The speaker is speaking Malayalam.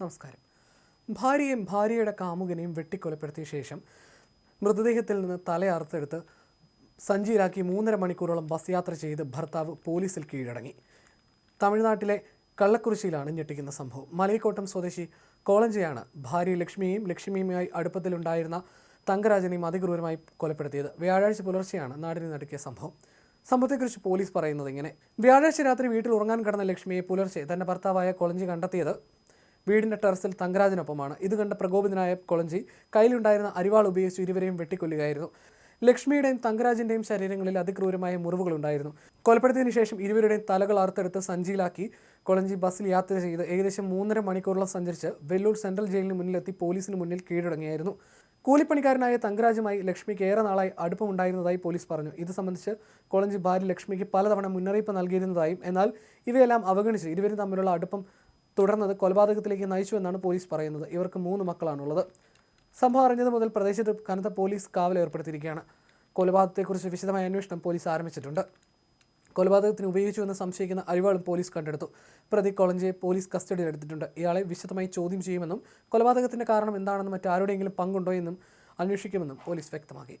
നമസ്കാരം. ഭാര്യയും ഭാര്യയുടെ കാമുകനെയും വെട്ടിക്കൊലപ്പെടുത്തിയ ശേഷം മൃതദേഹത്തിൽ നിന്ന് തലയാർത്തെടുത്ത് സഞ്ചിയിലാക്കി മൂന്നര മണിക്കൂറോളം ബസ് യാത്ര ചെയ്ത് ഭർത്താവ് പോലീസിൽ കീഴടങ്ങി. തമിഴ്നാട്ടിലെ കള്ളക്കുറിശിയിലാണ് ഞെട്ടിക്കുന്ന സംഭവം. മലയക്കോട്ടം സ്വദേശി കോളഞ്ചയാണ് ഭാര്യ ലക്ഷ്മിയെയും ലക്ഷ്മിയുമായി അടുപ്പത്തിലുണ്ടായിരുന്ന തങ്കരാജനെയും അതിക്രൂരമായി കൊലപ്പെടുത്തിയത്. വ്യാഴാഴ്ച പുലർച്ചെയാണ് നാടിനെ നടുക്കിയ സംഭവം. സംഭവത്തെക്കുറിച്ച് പോലീസ് പറയുന്നത് ഇങ്ങനെ. വ്യാഴാഴ്ച രാത്രി വീട്ടിൽ ഉറങ്ങാൻ കിടന്ന ലക്ഷ്മിയെ പുലർച്ചെ തന്റെ ഭർത്താവായ കൊളഞ്ചി കണ്ടെത്തിയത് വീടിന്റെ ടെറസിൽ തങ്കരാജിനൊപ്പമാണ്. ഇത് കണ്ട പ്രകോപിതനായ കൊളഞ്ചി കയ്യിലുണ്ടായിരുന്ന അരിവാൾ ഉപയോഗിച്ച് ഇരുവരെയും വെട്ടിക്കൊല്ലുകയായിരുന്നു. ലക്ഷ്മിയുടെയും തങ്കരാജിന്റെയും ശരീരങ്ങളിൽ അതിക്രൂരമായ മുറിവുകളുണ്ടായിരുന്നു. കൊലപ്പെടുത്തിയതിനു ശേഷം ഇരുവരുടെയും തലകൾ അറുത്തെടുത്ത് സഞ്ചിയിലാക്കി കൊളഞ്ചി ബസ്സിൽ യാത്ര ചെയ്ത് ഏകദേശം മൂന്നര മണിക്കൂറോളം സഞ്ചരിച്ച് വെല്ലൂർ സെൻട്രൽ ജയിലിന് മുന്നിലെത്തി പോലീസിന് മുന്നിൽ കീഴടങ്ങിയായിരുന്നു. കൂലിപ്പണിക്കാരനായ തങ്കരാജുമായി ലക്ഷ്മിക്ക് ഏറെ നാളായി അടുപ്പമുണ്ടായിരുന്നതായി പോലീസ് പറഞ്ഞു. ഇത് സംബന്ധിച്ച് കോളഞ്ചി ഭാര്യ ലക്ഷ്മിക്ക് പലതവണ മുന്നറിയിപ്പ് നൽകിയിരുന്നതായും എന്നാൽ ഇവയെല്ലാം അവഗണിച്ച് ഇരുവരും തമ്മിലുള്ള അടുപ്പം തുടർന്നത് കൊലപാതകത്തിലേക്ക് നയിച്ചു എന്നാണ് പോലീസ് പറയുന്നത്. ഇവർക്ക് മൂന്ന് മക്കളാണുള്ളത്. സംഭവം അറിഞ്ഞത് മുതൽ പ്രദേശത്ത് കനത്ത പോലീസ് കാവൽ ഏർപ്പെടുത്തിയിരിക്കുകയാണ്. കൊലപാതകത്തെക്കുറിച്ച് വിശദമായ അന്വേഷണം പോലീസ് ആരംഭിച്ചിട്ടുണ്ട്. കൊലപാതകത്തിന് ഉപയോഗിച്ചുവെന്ന് സംശയിക്കുന്ന അരിവാളും പോലീസ് കണ്ടെടുത്തു. പ്രതി കൊളഞ്ചയെ പോലീസ് കസ്റ്റഡിയിലെടുത്തിട്ടുണ്ട്. ഇയാളെ വിശദമായി ചോദ്യം ചെയ്യുമെന്നും കൊലപാതകത്തിന്റെ കാരണം എന്താണെന്നും മറ്റാരുടെയെങ്കിലും പങ്കുണ്ടോ എന്നും അന്വേഷിക്കുമെന്നും പോലീസ് വ്യക്തമാക്കി.